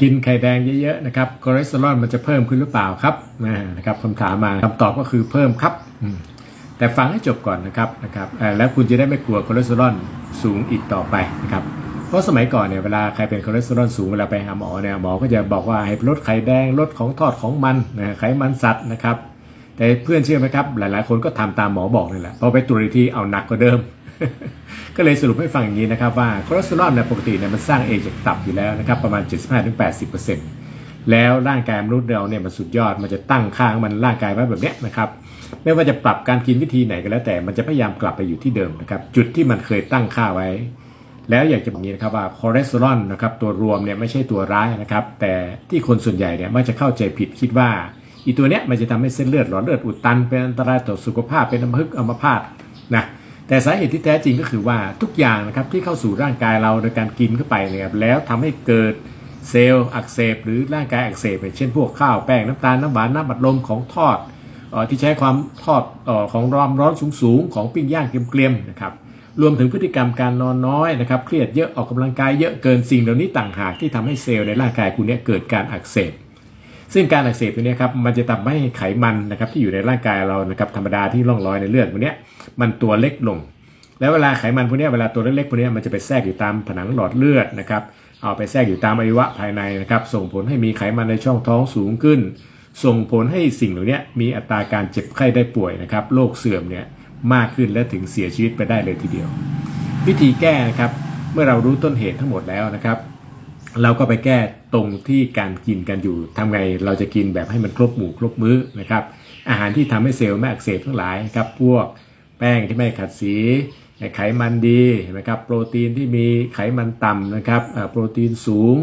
กินไข่แดงเยอะๆนะครับคอเลสเตอรอลมันจะเพิ่มขึ้นหรือเปล่าครับนะครับคำถามมาคำตอบก็คือเพิ่มครับ แต่ฟังให้จบก่อนนะครับนะครับแล้วคุณจะได้ไม่กลัวคอเลสเตอรอลสูงอีกต่อไปนะครับเพราะสมัยก่อนเนี่ยเวลาใครเป็นคอเลสเตอรอลสูงเวลาไปหาหมอเนี่ยหมอก็จะบอกว่าให้ลดไข่แดงลดของทอดของมันนะไขมันสัตว์นะครับ แต่เพื่อนเชื่อไหมครับ หลายๆ คนก็ทำตามหมอบอกนี่แหละพอไปตรวจอีทีเอาหนักกว่าเดิม ก็เลยสรุปให้ฟังอย่างนี้นะครับว่าคอเลสเตอรอลเนี่ยปกติเนี่ยมันสร้างเองจากตับอยู่แล้วนะครับประมาณ 75-80%แล้วร่างกายมนุษย์เราเนี่ยมันสุดยอดมันจะตั้งค่าของมันร่างกายไว้แบบเนี้ยนะครับไม่ว่าจะปรับการกินวิธีไหนก็แล้ว แต่มันจะพยายามกลับไปอยู่ที่เดิมนะครับจุดที่มันเคยตั้งค่าไว้ แล้วอยากจะบอกอย่างนี้นะครับว่าคอเลสเตอรอลนะครับตัวรวมเนี่ยไม่ใช่ตัวร้ายนะครับแต่ที่คนส่วนใหญ่เนี่ยมักจะเข้าใจผิดคิดว่าอีตัวเนี้ยมันจะทำให้เส้นเลือดหลอดเลือดอุดตันเป็นอันตรายต่อสุขภาพเป็นอัมพฤกษ์อัมพาตนะ แต่สาเหตุที่แท้จริงก็คือว่าทุกอย่างนะครับที่เข้าสู่ร่างกายเราโดยการกินเข้าไปเนี่ยครับแล้วทำให้เกิดเซลล์อักเสบหรือร่างกายอักเสบเช่นพวกข้าวแป้งน้ำตาลน้ำหวานน้ำบัดลมของทอดออที่ใช้ความทอดออของร้อนร้อนสูงๆ ของปิ้งย่างเกรียมๆนะครับรวมถึงพฤติกรรมการนอนน้อยนะครับเครียดเยอะออกกำลังกายเยอะเกินสิ่งเหล่านี้ต่างหากที่ทำให้เซลล์ในร่างกายคุณเนี่ยเกิดการอักเสบ ซึ่งการอักเสบตัวนี้ครับมันจะทำให้ไขมันนะครับที่อยู่ในร่างกายเรานะครับธรรมดาที่ร่องรอยในเลือดพวกนี้มันตัวเล็กลง แล้วเวลาไขมันพวกนี้เวลาตัวเล็กๆพวกนี้มันจะไปแทรกอยู่ตามผนังหลอดเลือดนะครับเอาไปแทรกอยู่ตามอวัยวะภายในนะครับส่งผลให้มีไขมันในช่องท้องสูงขึ้น ส่งผลให้สิ่งเหล่านี้มีอัตราการเจ็บไข้ได้ป่วยนะครับโรคเสื่อมเนี่ยมากขึ้นและถึงเสียชีวิตไปได้เลยทีเดียว วิธีแก้นะครับเมื่อเรารู้ต้นเหตุทั้งหมดแล้วนะครับ เราก็ไปแก้ตรงที่การกินกันอยู่ทำไงเราจะกินแบบให้มันครบหมู่ครบมื้อนะครับ อาหารที่ทำให้เซลล์ไม่อักเสบทั้งหลายครับพวกแป้งที่ไม่ขัดสีไขมันดีนะครับโปรตีนที่มีไขมันต่ำนะครับโปรตีนสูง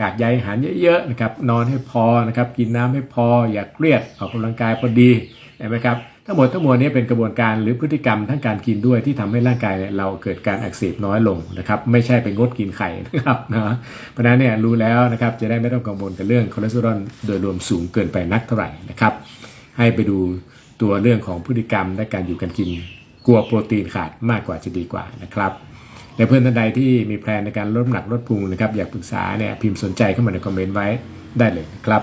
กากใยอาหารเยอะๆนะครับนอนให้พอนะครับกินน้ำให้พออย่าเครียดออกกำลังกายพอดี เห็นไหมครับทั้งหมดทั้งมวลนี้เป็นกระบวนการหรือพฤติกรรมทั้งการกินด้วยที่ทำให้ร่างกายเราเกิดการอักเสบน้อยลงนะครับไม่ใช่ไปงดกินไข่นะครับนะเพราะนั้นเนี่ยรู้แล้วนะครับจะได้ไม่ต้องกังวลกับเรื่องคอเลสเตอรอลโดยรวมสูงเกินไปนักเท่าไหร่นะครับให้ไปดูตัวเรื่องของพฤติกรรมและการอยู่กันกินกลัวโปรตีนขาดมากกว่าจะดีกว่านะครับและเพื่อนท่านใดที่มีแพลนในการลดน้ำหนักลดพุงนะครับอยากปรึกษาเนี่ยพิมพ์สนใจเข้ามาในคอมเมนต์ไว้ได้เลยนะครับ